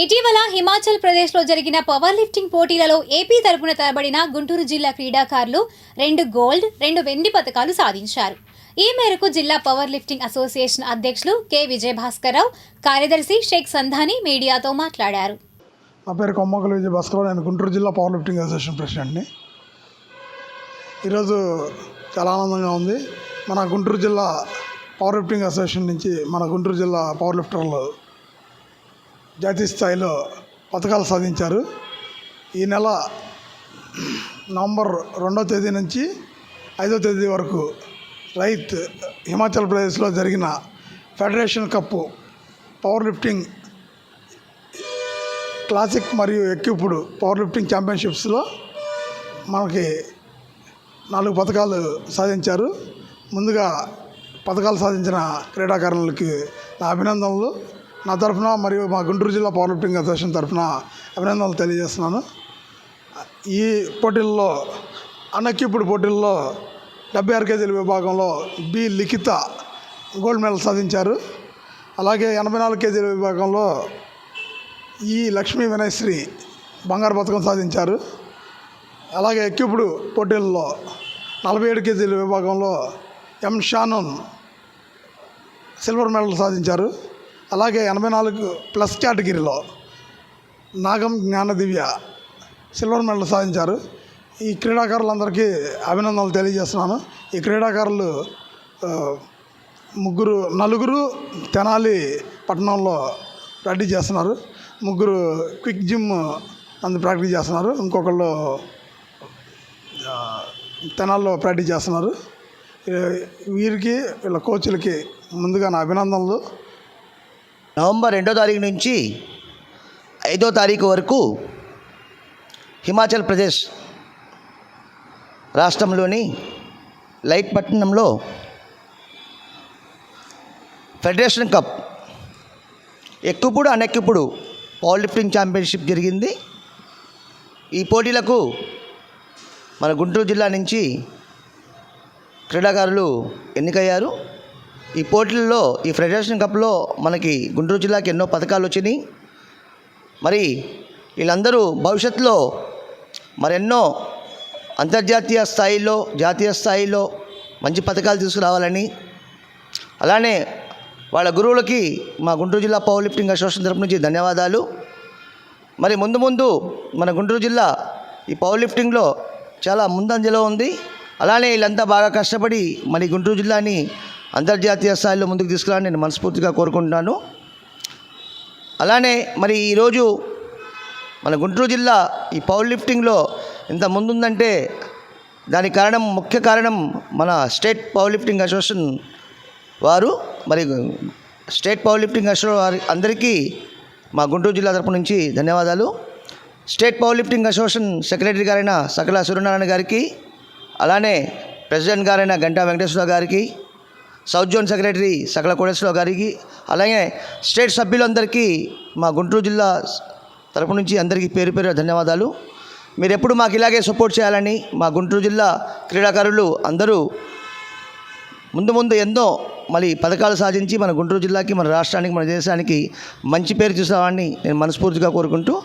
ఇటీవల హిమాచల్ ప్రదేశ్లో జరిగిన పవర్ లిఫ్టింగ్ పోటీలలో ఏపీ తరపున తరబడిన గుంటూరు జిల్లా క్రీడాకారులు రెండు గోల్డ్ రెండు వెండి పథకాలు సాధించారు. ఈ మేరకు జిల్లా పవర్ లిఫ్టింగ్ అసోసియేషన్ అధ్యక్షులు కె. విజయభాస్కర్రావు కార్యదర్శి షేక్ సంధాని మీడియాతో మాట్లాడారు. నా పేరు కొమ్మకలు విజయ భాస్కర్ నేను గుంటూరు జిల్లా పవర్ లిఫ్టింగ్ అసోసియేషన్ ప్రెసిడెంట్ని. ఈరోజు చాలా ఆనందంగా ఉంది. మన గుంటూరు జిల్లా పవర్ లిఫ్టింగ్ అసోసియేషన్ నుంచి మన గుంటూరు జిల్లా పవర్ లిఫ్టర్లు జాతీయ స్థాయిలో పథకాలు సాధించారు. ఈ నెల నవంబర్ రెండో తేదీ నుంచి ఐదో తేదీ వరకు రైత్ హిమాచల్ ప్రదేశ్లో జరిగిన federation cup power lifting classic మరియు ఎక్విప్డ్ పవర్ లిఫ్టింగ్ ఛాంపియన్షిప్స్లో మనకి నాలుగు పథకాలు సాధించారు. ముందుగా పథకాలు సాధించిన క్రీడాకారులకి నా అభినందనలు. నా తరఫున మరియు మా గుంటూరు జిల్లా పవర్ లిఫ్టింగ్ అసోసియేషన్ తరఫున అభినందనలు తెలియజేస్తున్నాను. ఈ పోటీల్లో అన్ఎక్విప్డ్ పోటీల్లో డెబ్బై ఆరు కేజీల విభాగంలో బి లిఖిత గోల్డ్ మెడల్ సాధించారు. అలాగే ఎనభై నాలుగు కేజీల విభాగంలో ఈ లక్ష్మీ వినయశ్రీ బంగారు పథకం సాధించారు. అలాగే ఎక్కిప్పుడు పోటీల్లో నలభై ఏడు కేజీల విభాగంలో ఎం షానోన్ సిల్వర్ మెడల్ సాధించారు. అలాగే ఎనభై నాలుగు ప్లస్ కేటగిరీలో నాగం జ్ఞానదివ్య సిల్వర్ మెడల్ సాధించారు. ఈ క్రీడాకారులందరికీ అభినందనలు తెలియజేస్తున్నాను. ఈ క్రీడాకారులు ముగ్గురు నలుగురు తెనాలి పట్టణంలో ప్రాక్టీస్ చేస్తున్నారు. ముగ్గురు క్విక్ జిమ్ అందు ప్రాక్టీస్ చేస్తున్నారు. ఇంకొకళ్ళు తెనాల్లో ప్రాక్టీస్ చేస్తున్నారు. వీరికి వీళ్ళ కోచ్లకి ముందుగా నా అభినందనలు. నవంబర్ రెండో తారీఖు నుంచి ఐదో తారీఖు వరకు హిమాచల్ ప్రదేశ్ రాష్ట్రంలోని లైట్ పట్టణంలో ఫెడరేషన్ కప్ ఎక్కుప్పుడు అనెక్కుప్పుడు పవర్ లిఫ్టింగ్ ఛాంపియన్షిప్ జరిగింది. ఈ పోటీలకు మన గుంటూరు జిల్లా నుంచి క్రీడాకారులు ఎన్నికయ్యారు. ఈ పోటీల్లో ఈ ఫెడరేషన్ కప్లో మనకి గుంటూరు జిల్లాకి ఎన్నో పథకాలు వచ్చినాయి. మరి వీళ్ళందరూ భవిష్యత్తులో మరెన్నో అంతర్జాతీయ స్థాయిలో జాతీయ స్థాయిలో మంచి పథకాలు తీసుకురావాలని. అలానే వాళ్ళ గురువులకి మా గుంటూరు జిల్లా పవర్ లిఫ్టింగ్ అసోసియేషన్ తరపు నుంచి ధన్యవాదాలు. మరి ముందు ముందు మన గుంటూరు జిల్లా ఈ పవర్ లిఫ్టింగ్లో చాలా ముందంజలో ఉంది. అలానే వీళ్ళంతా బాగా కష్టపడి మరి గుంటూరు జిల్లాని అంతర్జాతీయ స్థాయిలో ముందుకు తీసుకురావాలని నేను మనస్ఫూర్తిగా కోరుకుంటున్నాను. అలానే మరి ఈరోజు మన గుంటూరు జిల్లా ఈ పవర్ లిఫ్టింగ్లో ఇంత ముందుందంటే దానికి కారణం ముఖ్య కారణం మన స్టేట్ పవర్ లిఫ్టింగ్ అసోసియేషన్ వారు. మరి స్టేట్ పవర్ లిఫ్టింగ్ అసోసియేషన్ వారి అందరికీ మా గుంటూరు జిల్లా తరపు నుంచి ధన్యవాదాలు. State power lifting association secretary గారైన సకల సూర్యనారాయణ గారికి అలానే ప్రెసిడెంట్ గారైన గంటా వెంకటేశ్వర గారికి సౌత్ జోన్ సెక్రటరీ సకల కోటేశ్వరరావు గారికి అలాగే స్టేట్ సభ్యులందరికీ మా గుంటూరు జిల్లా తరపు నుంచి అందరికీ పేరు పేరు ధన్యవాదాలు. మీరు ఎప్పుడు మాకు ఇలాగే సపోర్ట్ చేయాలని మా గుంటూరు జిల్లా క్రీడాకారులు అందరూ ముందు ముందు ఎన్నో మళ్ళీ పథకాలు సాధించి మన గుంటూరు జిల్లాకి మన రాష్ట్రానికి మన దేశానికి మంచి పేరు చూసామని నేను మనస్ఫూర్తిగా కోరుకుంటూ